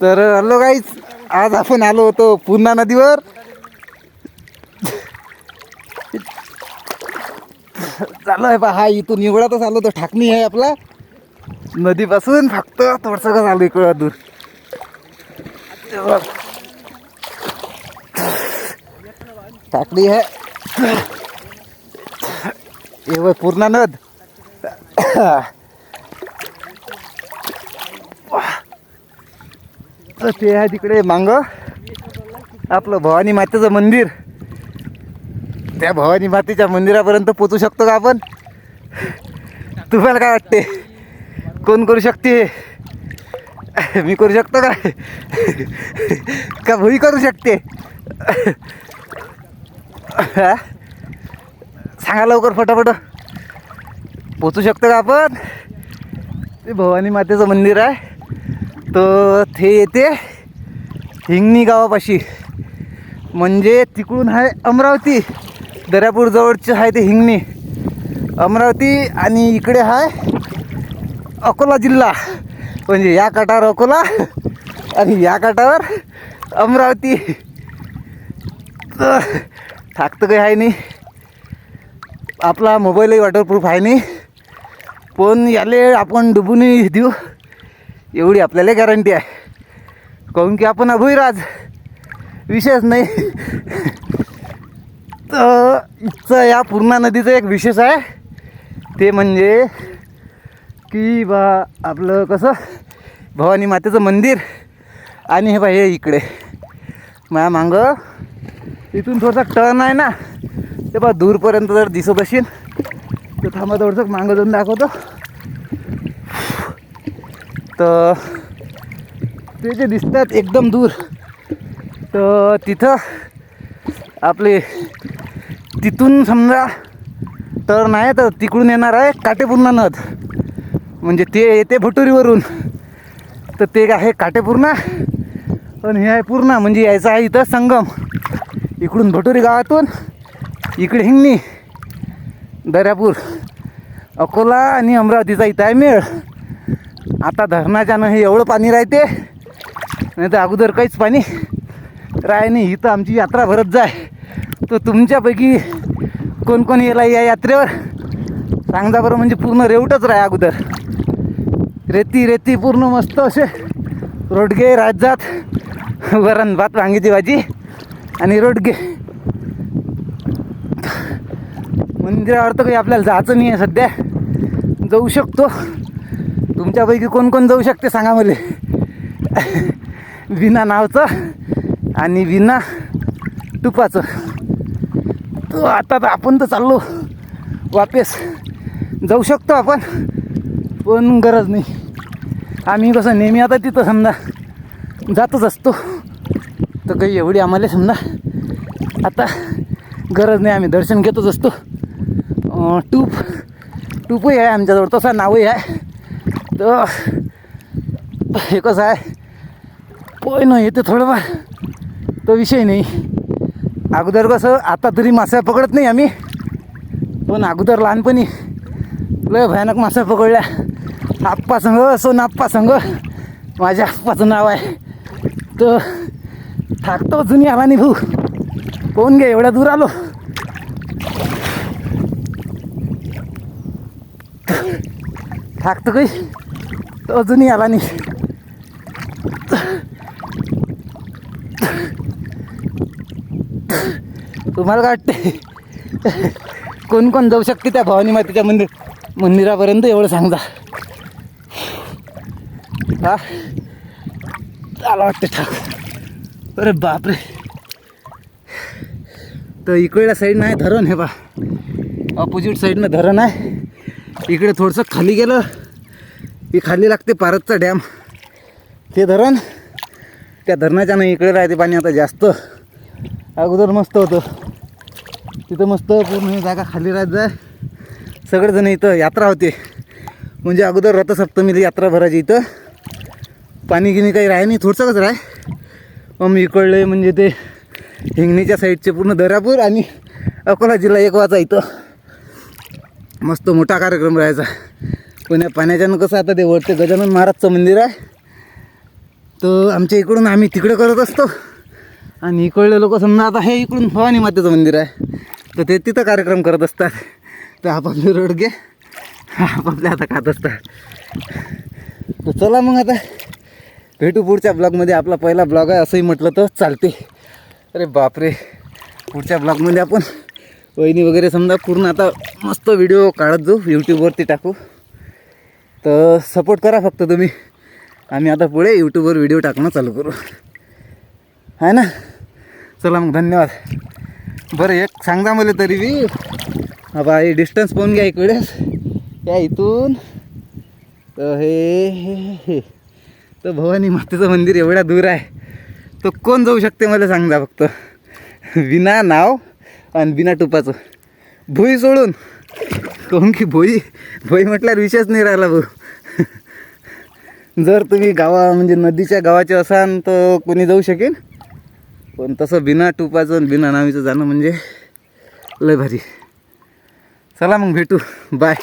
तर hello guys आज आपण आलो होतो पूर्णा नदीवर. चालू आहे पहा इथून निवडातच आलो तर ठाकणी आहे आपला. नदीपासून फक्त थोडसं का चालू इकडं दूर. ते आहे. हे पूर्णा नद. तर ते आहे तिकडे मांग. आपलं भवानी मातेचं मंदिर. त्या भवानी मातेच्या मंदिरापर्यंत पोचू शकतो का आपण? तुम्हाला काय वाटते? कोण करू शकते? मी करू शकतो का? का भुई करू शकते? सांगा लवकर फटाफट. पोचू शकतो का आपण? ते भवानी मातेचं मंदिर आहे. तर ते येते हिंगणी गावापाशी. म्हणजे तिकडून आहे अमरावती. दर्यापूरजवळचे आहे ते हिंगणी. अमरावती आणि इकडे आहे अकोला जिल्हा. म्हणजे या काठावर अकोला आणि या काठावर अमरावती. तर थाकतं काही आहे नाही. आपला मोबाईलही वॉटरप्रूफ आहे नाही. पण याले आपण डुबूनही देऊ. एवढी आपल्याला गॅरंटी आहे. काहून की आपण अभुईराज विशेष नाही. तर इथचं या पूर्णा नदीचं एक विशेष आहे. ते म्हणजे की बा आपलं कसं भवानी मातेचं मंदिर आणि हे बा हे इकडे. माया मागं इथून थोडासा टर्न आहे ना ते बा दूरपर्यंत जर दिसत असेल तर थांबा थोडंसं मागं जाऊन दाखवतो. तर ते जे दिसतात एकदम दूर तर तिथं आपले तिथून समजा तर नाही तर तिकडून येणार आहे काटेपूर्णा नद. म्हणजे ते येते भटुरीवरून. तर ते आहे काटेपूर्णा पण हे आहे पूर्णा म्हणजे यायचं आहे इथं संगम. इकडून भटुरी गावातून इकडे हिंगणी दर्यापूर अकोला आणि अमरावतीचा इथं आहे मेळ. आता धरणाच्यानं हे एवढं पाणी राहते. नाही तर अगोदर काहीच पाणी राह नाही. इथं आमची यात्रा भरत जाय. तर तुमच्यापैकी कोण कोण येला या यात्रेवर? सांगता बरं म्हणजे पूर्ण रेवटच राह अगोदर. रेती रेती पूर्ण मस्त असे. रोडगे राज्यात वरण भात वांगीची भाजी आणि रोडगे. मंदिरावर तर काही आपल्याला जायचं नाही आहे सध्या. जाऊ शकतो. तुमच्यापैकी कोण कोण जाऊ शकते सांगा मला. विना नावचं आणि विना तुपाचं. तो आता तर आपण तर चाललो. वापस. जाऊ शकतो आपण पण गरज नाही. आम्ही कसं नेहमी आता तिथं समजा जातच असतो. तर काही एवढी आम्हाला समजा आता गरज नाही. आम्ही दर्शन घेतच असतो. टूप टूपही आहे आमच्याजवळ. तसा नावही आहे. तर हे कसं आहे? पोय नाही येते थोडंफार. तो विषय नाही. अगोदर कसं आता तरी मासा पकडत नाही आम्ही. पण अगोदर लहानपणी लय भयानक मासा पकडल्या. आप्पा संघ असो नाप्पा संघ माझ्या आप्पाचं नाव आहे. तर थाकतो जुनी आला नाही भाऊ. कोण घे एवढ्या दूर आलो? थाकतं काही तो अजूनही आला नाही. तुम्हाला काय वाटते कोण कोण जाऊ शकते त्या भवानी मातेच्या मंदिर मंदिरापर्यंत? एवढं सांगा हा? आला वाटते ठाक अरे बापरे. तर इकडल्या साईडनं आहे धरण हे बा. ऑपोजिट साईडनं धरण आहे. इकडे थोडंसं खाली गेलं. ही खाली लागते पारतचा डॅम. ते धरण त्या धरणाच्या नाही इकडे राहते पाणी आता जास्त. अगोदर मस्त होतं. तिथं मस्त पूर्ण जागा खाली राहत जाय. सगळेजण इथं यात्रा होते. म्हणजे अगोदर रथसप्तमीला यात्रा भरायची इथं. पाणी गिनी काही राहे नाही थोडसंच राह मग इकडले म्हणजे ते हिंगणीच्या साईडचे पूर्ण दर्यापूर आणि अकोला जिल्हा एक वाजा इथं. मस्त मोठा कार्यक्रम राहायचा. पण या पाण्याच्यानं कसं आता ते वरते गजानन महाराजचं मंदिर आहे. तर आमच्या इकडून आम्ही तिकडे करत असतो. आणि इकडले लोक समजा आता हे इकडून भवानी मातेचं मंदिर आहे. तर ते तिथं कार्यक्रम करत असतात. तर आपापले रोडगे आपापले आता खात असतात. तर चला मग आता. भेटू पुढच्या ब्लॉगमध्ये. आपला पहिला ब्लॉग आहे असंही म्हटलं तर चालते. अरे बापरे. पुढच्या ब्लॉगमध्ये आपण वहिनी वगैरे समजा पूर्ण आता मस्त व्हिडिओ काढत जाऊ. यूट्यूबवरती टाकू. तर सपोर्ट करा फक्त तुम्ही. आम्ही आता पुढे यूट्यूबवर व्हिडिओ टाकणं चालू करू. आहे ना? चला मग धन्यवाद. बरं एक सांगा मला तरी बी. बाबा बाई डिस्टन्स पाहून घ्या इकडेच या इथून. तर हे हे हे. तर भवानी मातेचं मंदिर एवढ्या दूर आहे. तर कोण जाऊ शकते मला सांगा फक्त. विना नाव आणि बिना टुपाचं. भुई सोडून काहून की भोई भोई म्हटल्यावर विषयच नाही राहिला भाऊ. जर तुम्ही गावा म्हणजे नदीच्या गावाचे असाल तर कोणी जाऊ शकेल पण तसं बिना टुपाचं बिना नावीचं जाणं म्हणजे लय भारी. चला मग भेटू. बाय